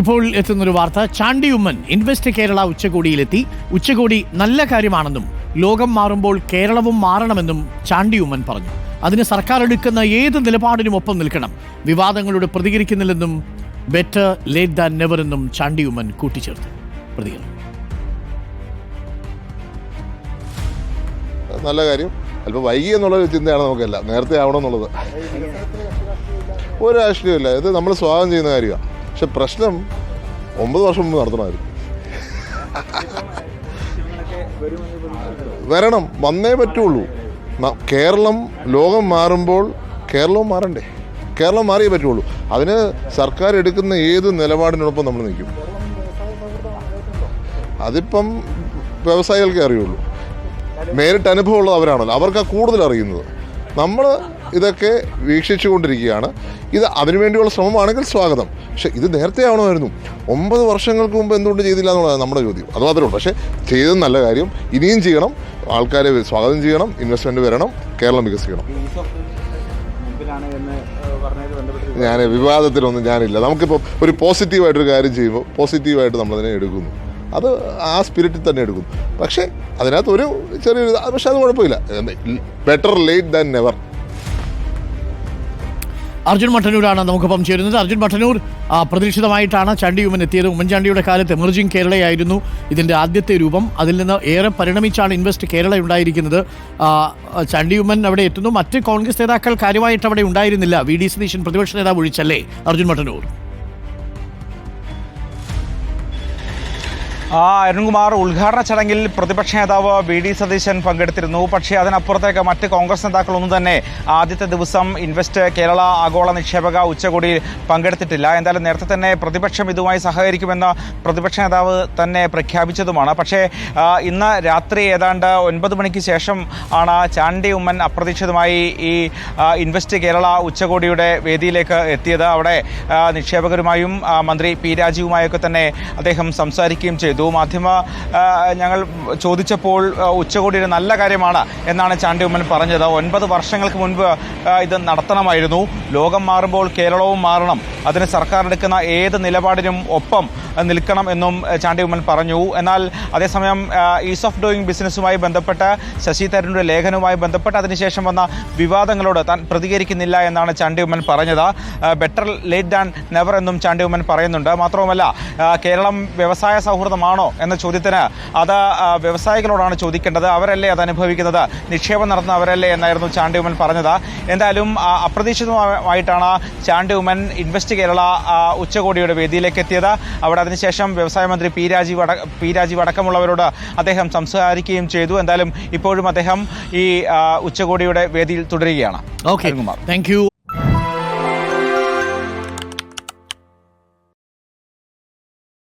ഇപ്പോൾ എത്തുന്നൊരു വാർത്ത. ചാണ്ടി ഉമ്മൻ ഇൻവെസ്റ്റ് കേരള ഉച്ചകോടിയിലെത്തി. ഉച്ചകോടി നല്ല കാര്യമാണെന്നും ലോകം മാറുമ്പോൾ കേരളവും മാറണമെന്നും ചാണ്ടി ഉമ്മൻ പറഞ്ഞു. അതിന് സർക്കാർ എടുക്കുന്ന ഏത് നിലപാടിനും ഒപ്പം നിൽക്കണം. വിവാദങ്ങളോട് പ്രതികരിക്കുന്നില്ലെന്നും ബെറ്റർ ലേറ്റ് ദാൻ നെവർ എന്നും ചാണ്ടി ഉമ്മൻ കൂട്ടിച്ചേർത്തു. പ്രതികരണം. നല്ല കാര്യം. അല്പം വൈകി എന്നുള്ള ചിന്തയാണ് നമുക്കല്ല. നേരത്തെ ആവണം എന്നുള്ളത് ഒരു രാഷ്ട്രീയമില്ല ഇത് നമ്മൾ സ്വാഗതം ചെയ്യുന്ന കാര്യമാണ്. പക്ഷെ പ്രശ്നം ഒമ്പത് വർഷം മുമ്പ് നടത്തണമായിരുന്നു. വരണം വന്നേ പറ്റുള്ളൂ. കേരളം ലോകം മാറുമ്പോൾ കേരളവും മാറണ്ടേ? കേരളം മാറിയേ പറ്റുള്ളൂ. അതിന് സർക്കാർ എടുക്കുന്ന ഏത് നിലപാടിനോടൊപ്പം നമ്മൾ നിൽക്കും. അതിപ്പം വ്യവസായികൾക്കേ അറിയുള്ളൂ. നേരിട്ട് അനുഭവമുള്ളത് അവരാണല്ലോ. അവർക്ക് കൂടുതൽ അറിയുന്നത്. നമ്മൾ ഇതൊക്കെ വീക്ഷിച്ചുകൊണ്ടിരിക്കുകയാണ്. ഇത് അതിനുവേണ്ടിയുള്ള ശ്രമമാണെങ്കിൽ സ്വാഗതം. പക്ഷേ ഇത് നേരത്തെ ആവണമായിരുന്നു. ഒമ്പത് വർഷങ്ങൾക്ക് മുമ്പ് എന്തുകൊണ്ട് ചെയ്തില്ല എന്നുള്ളതാണ് നമ്മുടെ ചോദ്യം. അത് മാത്രമേ ഉള്ളൂ. പക്ഷേ ചെയ്തത് നല്ല കാര്യം. ഇനിയും ചെയ്യണം. ആൾക്കാരെ സ്വാഗതം ചെയ്യണം. ഇൻവെസ്റ്റ്മെന്റ് വരണം. കേരളം വികസിക്കണം. ഞാൻ വിവാദത്തിലൊന്നും ഞാനില്ല. നമുക്കിപ്പോൾ ഒരു പോസിറ്റീവായിട്ടൊരു കാര്യം ചെയ്യുമ്പോൾ പോസിറ്റീവായിട്ട് നമ്മളതിനെ എടുക്കുന്നു. അത് ആ സ്പിരിറ്റിൽ തന്നെ എടുക്കുന്നു. പക്ഷേ അതിനകത്ത് ഒരു ചെറിയൊരു പക്ഷേ അത് കുഴപ്പമില്ല. Better late than never. Arjun മട്ടന്നൂരാണ് നമുക്കൊപ്പം ചേരുന്നത് അർജുൻ മട്ടന്നൂർ പ്രതീക്ഷിതമായിട്ടാണ് ചാണ്ടി ഉമ്മൻ എത്തിയത്. ഉമ്മൻചാണ്ടിയുടെ കാലത്ത് എമർജിംഗ് കേരളയായിരുന്നു ഇതിന്റെ ആദ്യത്തെ രൂപം. അതിൽ നിന്ന് ഏറെ പരിണമിച്ചാണ് ഇൻവെസ്റ്റ് കേരള ഉണ്ടായിരിക്കുന്നത്. ചാണ്ടി ഉമ്മൻ അവിടെ എത്തുന്നു. മറ്റ് കോൺഗ്രസ് നേതാക്കൾ കാര്യമായിട്ട് അവിടെ ഉണ്ടായിരുന്നില്ല. വി. ഡി. സതീശൻ പ്രതിപക്ഷ നേതാവ് ഒഴിച്ചല്ലേ? അർജുൻ മട്ടന്നൂർ. അരുൺകുമാർ ഉദ്ഘാടന ചടങ്ങിൽ പ്രതിപക്ഷ നേതാവ് വി ഡി സതീശൻ പങ്കെടുത്തിരുന്നു. പക്ഷേ അതിനപ്പുറത്തേക്ക് മറ്റ് കോൺഗ്രസ് നേതാക്കളൊന്നും തന്നെ ആദ്യത്തെ ദിവസം ഇൻവെസ്റ്റ് കേരള ആഗോള നിക്ഷേപക ഉച്ചകോടിയിൽ പങ്കെടുത്തിട്ടില്ല. എന്തായാലും നേരത്തെ തന്നെ പ്രതിപക്ഷം ഇതുമായി സഹകരിക്കുമെന്ന് പ്രതിപക്ഷ നേതാവ് തന്നെ പ്രഖ്യാപിച്ചതുമാണ്. പക്ഷേ ഇന്ന് രാത്രി ഏതാണ്ട് ഒൻപത് മണിക്ക് ശേഷം ആണ് ചാണ്ടി ഉമ്മൻ അപ്രതീക്ഷിതമായി ഈ ഇൻവെസ്റ്റ് കേരള ഉച്ചകോടിയുടെ വേദിയിലേക്ക് എത്തിയത്. അവിടെ നിക്ഷേപകരുമായും മന്ത്രി പി രാജീവുമായൊക്കെ തന്നെ അദ്ദേഹം സംസാരിക്കുകയും ചെയ്തു. മാധ്യമ ആ, ഞങ്ങൾ ചോദിച്ചപ്പോൾ ആ, ഉച്ചകോടി ഒരു നല്ല കാര്യമാണ് എന്നാണ് ചാണ്ടി ഉമ്മൻ പറഞ്ഞത്. ഒൻപത് വർഷങ്ങൾക്ക് മുൻപ് ഇത് നടത്തണമായിരുന്നു. ലോകം മാറുമ്പോൾ കേരളവും മാറണം. അതിന് സർക്കാർ എടുക്കുന്ന ഏത് നിലപാടിനും ഒപ്പം നിൽക്കണം എന്നും ചാണ്ടി ഉമ്മൻ പറഞ്ഞു. എന്നാൽ അതേസമയം ഈസ് ഓഫ് ഡൂയിങ് ബിസിനസ്സുമായി ബന്ധപ്പെട്ട് ശശി തരൂരിന്റെ ലേഖനവുമായി ബന്ധപ്പെട്ട് അതിനുശേഷം വന്ന വിവാദങ്ങളോട് താൻ പ്രതികരിക്കുന്നില്ല എന്നാണ് ചാണ്ടി ഉമ്മൻ പറഞ്ഞത്. ബെറ്റർ ലേറ്റ് ദാൻ നെവർ എന്നും ചാണ്ടി ഉമ്മൻ പറയുന്നുണ്ട്. മാത്രവുമല്ല കേരളം വ്യവസായ സൗഹൃദമാണോ എന്ന ചോദ്യത്തിന് അത് വ്യവസായികളോടാണ് ചോദിക്കേണ്ടത്. അവരല്ലേ അത് അനുഭവിക്കുന്നത്? നിക്ഷേപം നടത്തുന്ന അവരല്ലേ എന്നായിരുന്നു ചാണ്ടി ഉമ്മൻ പറഞ്ഞത്. എന്തായാലും അപ്രതീക്ഷിതമായിട്ടാണ് ചാണ്ടി ഉമ്മൻ ഇൻവെസ്റ്റ് കേരള ഉച്ചകോടിയുടെ വേദിയിലേക്ക് എത്തിയത്. അവിടെ അതിനുശേഷം വ്യവസായ മന്ത്രി പി രാജീവ് അട പി രാജീവ് അടക്കമുള്ളവരോട് അദ്ദേഹം സംസാരിക്കുകയും ചെയ്തു. എന്തായാലും ഇപ്പോഴും അദ്ദേഹം ഈ ഉച്ചകോടിയുടെ വേദിയിൽ തുടരുകയാണ്. Okay thank you